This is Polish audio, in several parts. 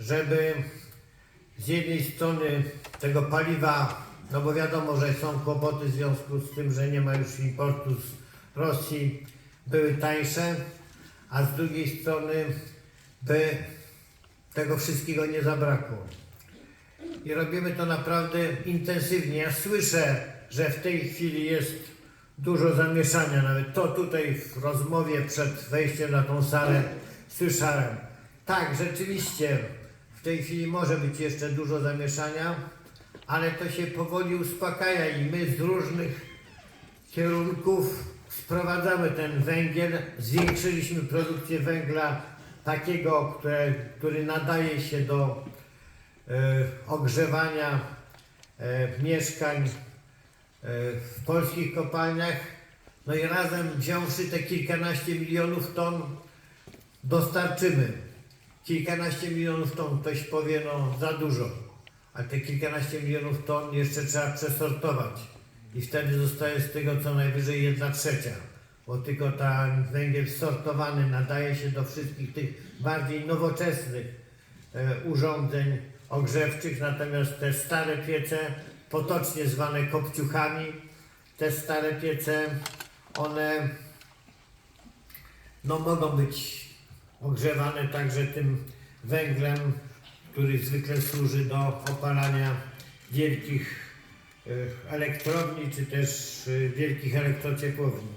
żeby z jednej strony tego paliwa, no bo wiadomo, że są kłopoty w związku z tym, że nie ma już importu z Rosji, były tańsze, a z drugiej strony by tego wszystkiego nie zabrakło. I robimy to naprawdę intensywnie. Ja słyszę, że w tej chwili jest dużo zamieszania. Nawet to tutaj w rozmowie przed wejściem na tą salę słyszałem. Tak, rzeczywiście tej chwili może być jeszcze dużo zamieszania, ale to się powoli uspokaja i my z różnych kierunków sprowadzamy ten węgiel. Zwiększyliśmy produkcję węgla takiego, które, który nadaje się do e, ogrzewania e, mieszkań e, w polskich kopalniach. No i razem wziąwszy te kilkanaście milionów ton dostarczymy. Kilkanaście milionów ton, ktoś powie, no za dużo. Ale te kilkanaście milionów ton jeszcze trzeba przesortować. I wtedy zostaje z tego co najwyżej jedna trzecia. Bo tylko ten węgiel sortowany nadaje się do wszystkich tych bardziej nowoczesnych e, urządzeń ogrzewczych, natomiast te stare piece, potocznie zwane kopciuchami, te stare piece, one no, mogą być ogrzewane także tym węglem, który zwykle służy do opalania wielkich e, elektrowni czy też e, wielkich elektrociepłowni.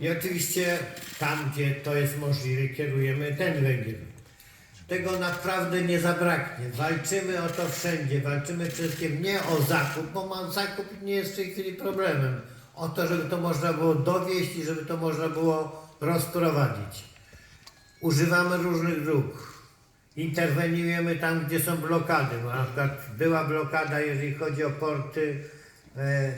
I oczywiście tam, gdzie to jest możliwe, kierujemy ten węgiel. Tego naprawdę nie zabraknie. Walczymy o to wszędzie. Walczymy przede wszystkim nie o zakup, bo zakup nie jest w tej chwili problemem. O to, żeby to można było dowieść i żeby to można było rozprowadzić. Używamy różnych dróg. Interweniujemy tam, gdzie są blokady. Bo na przykład była blokada, jeżeli chodzi o porty e,